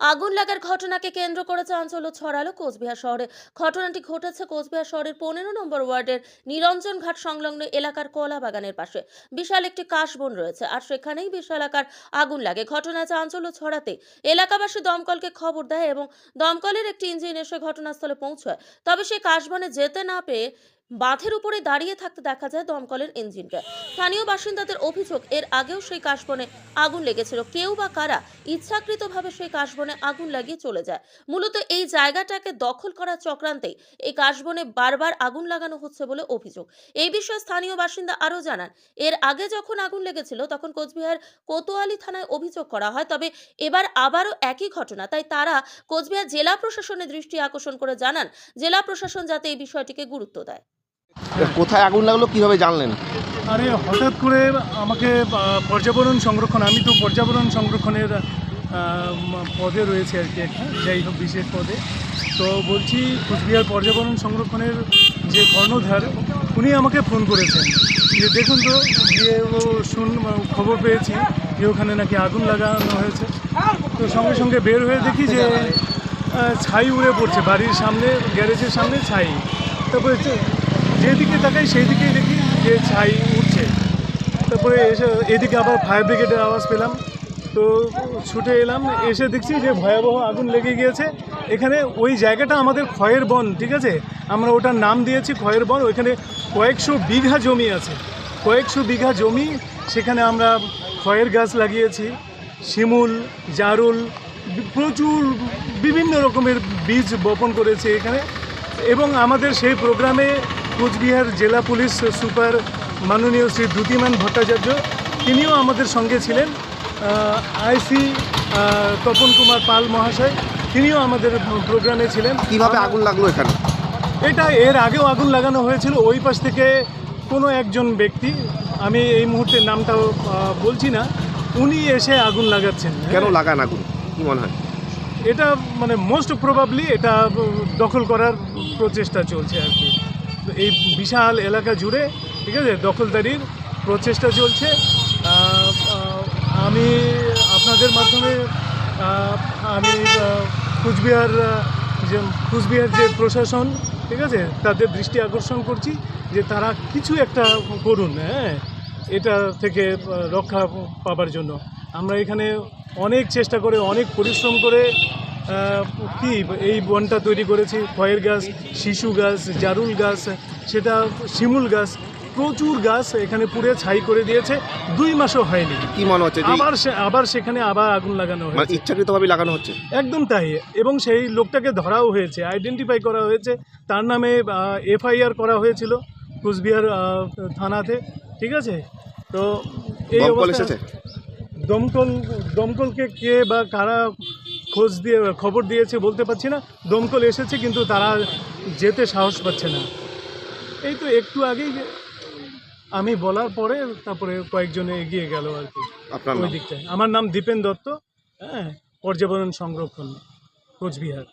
আগুন লাগার ঘটনাকে কেন্দ্র করে চাঞ্চল্য ছড়ালো কোচবিহার শহরে। ঘটনাটি ঘটেছে কোচবিহার শহরের পনেরো নম্বর ওয়ার্ডের নিরঞ্জন ঘাট সংলগ্ন এলাকার কলা বাগানের পাশে। বিশাল একটি কাশবন রয়েছে আর সেখানেই বিশাল আকার আগুন লাগে। ঘটনায় চাঞ্চল্য ছড়াতে এলাকাবাসী দমকলকে খবর দেয় এবং দমকলের একটি ইঞ্জিন এসে ঘটনাস্থলে পৌঁছয়। তবে সেই কাশবনে যেতে না পেয়ে বাঁধের উপরে দাঁড়িয়ে থাকতে দেখা যায় দমকলের ইঞ্জিনকে। স্থানীয় বাসিন্দাদের অভিযোগ, এর আগেও সেই কাশবনে আগুন লেগেছিল। কেউ বা কারা ইচ্ছাকৃতভাবে সেই কাশবনে আগুন লাগিয়ে চলে যায়? মূলত এই জায়গাটাকে দখল করার চক্রান্তেই এই কাশবনে বারবার আগুন লাগানো হচ্ছে বলে অভিযোগ। এই বিষয়ে স্থানীয় বাসিন্দা আরও জানান, এর আগে যখন আগুন লেগেছিল, তখন কোচবিহার কোতোয়ালি থানায় অভিযোগ করা হয়, তবে এবার আবারও একই ঘটনা। তাই তারা কোচবিহার জেলা প্রশাসনের দৃষ্টি আকর্ষণ করে জানান, জেলা প্রশাসন যাতে এই বিষয়টিকে গুরুত্ব দেয়। কোথায় আগুন লাগল, কীভাবে জানলেন? আরে, হঠাৎ করে আমাকে পর্যাবরণ সংরক্ষণ, আমি তো পর্যাবরণ সংরক্ষণের পদে রয়েছে আর কি, একটা, যাই হোক বিশেষ পদে। তো বলছি, কুচবিহার পর্যাবরণ সংরক্ষণের যে কর্ণধার, উনি আমাকে ফোন করেছেন। যে দেখুন তো, যে ও শুন খবর পেয়েছি যে ওখানে নাকি আগুন লাগানো হয়েছে। তো সঙ্গে সঙ্গে বের হয়ে দেখি যে ছাই উড়ে পড়ছে, বাড়ির সামনে, গ্যারেজের সামনে ছাই। তারপরে যেদিকে তাকাই, সেই দিকেই দেখি যে ছাই উঠছে। তারপরে এসে এদিকে আবার ফায়ার ব্রিগেডের আওয়াজ পেলাম। তো ছুটে এলাম, এসে দেখছি যে ভয়াবহ আগুন লেগে গিয়েছে। এখানে ওই জায়গাটা আমাদের ক্ষয়ের বন, ঠিক আছে? আমরা ওটার নাম দিয়েছি ক্ষয়ের বন। ওইখানে কয়েকশো বিঘা জমি আছে। কয়েকশো বিঘা জমি সেখানে আমরা খয়ের গাছ লাগিয়েছি। শিমুল, জারুল, প্রচুর বিভিন্ন রকমের বীজ বপন করেছে এখানে। এবং আমাদের সেই প্রোগ্রামে কোচবিহার জেলা পুলিশ সুপার মাননীয় শ্রী দ্যুতিমান ভট্টাচার্য তিনিও আমাদের সঙ্গে ছিলেন। আইসি তপন কুমার পাল মহাশয় তিনিও আমাদের প্রোগ্রামে ছিলেন। কীভাবে আগুন লাগল এখানে? এটা এর আগেও আগুন লাগানো হয়েছিল ওই পাশ থেকে কোনো একজন ব্যক্তি আমি এই মুহূর্তে নামটাও বলছি না উনি এসে আগুন লাগাচ্ছেন। কেন লাগান আগুন? কি মনে হয়? এটা মানে মোস্ট প্রবাবলি এটা দখল করার প্রচেষ্টা চলছে আর কি। এই বিশাল এলাকা জুড়ে, ঠিক আছে, দখলদারির প্রচেষ্টা চলছে। আমি আপনাদের মাধ্যমে আমি কুচবিহার যে কুচবিহার যে প্রশাসন, ঠিক আছে, তাদের দৃষ্টি আকর্ষণ করছি যে তারা কিছু একটা করুন হ্যাঁ এটা থেকে রক্ষা পাবার জন্য। আমরা এখানে অনেক চেষ্টা করে, অনেক পরিশ্রম করে কি এই বনটা তৈরি করেছি? খয়ের গাছ শিশু গাছ জারুল গাছ সেটা শিমুল গাছ প্রচুর গাছ এখানে পুড়ে ছাই করে দিয়েছে। দুই মাসও হয়নি। কি মনে হচ্ছে? আবার আবার সেখানে আবার আগুন লাগানো মানে হয়েছে ইচ্ছাকৃতভাবে লাগানো হচ্ছে? একদম তাই। এবং সেই লোকটাকে ধরাও হয়েছে আইডেন্টিফাই করা হয়েছে। তার নামে এফআইআর করা হয়েছিল কুচবিহার থানাতে। ঠিক আছে? তো এই অবস্থা- দমকল দমকলকে কে বা কারা খোঁজ দিয়ে খবর দিয়েছে বলতে পারছি না। দমকল এসেছে কিন্তু তারা যেতে সাহস পাচ্ছে না। এই তো একটু আগেই আমি বলার পরে তারপরে কয়েকজনে এগিয়ে গেল আর কি। আপনার ওই দিকটায়। আমার নাম দীপেন দত্ত হ্যাঁ পর্যাবরণ সংরক্ষণ কোচবিহার।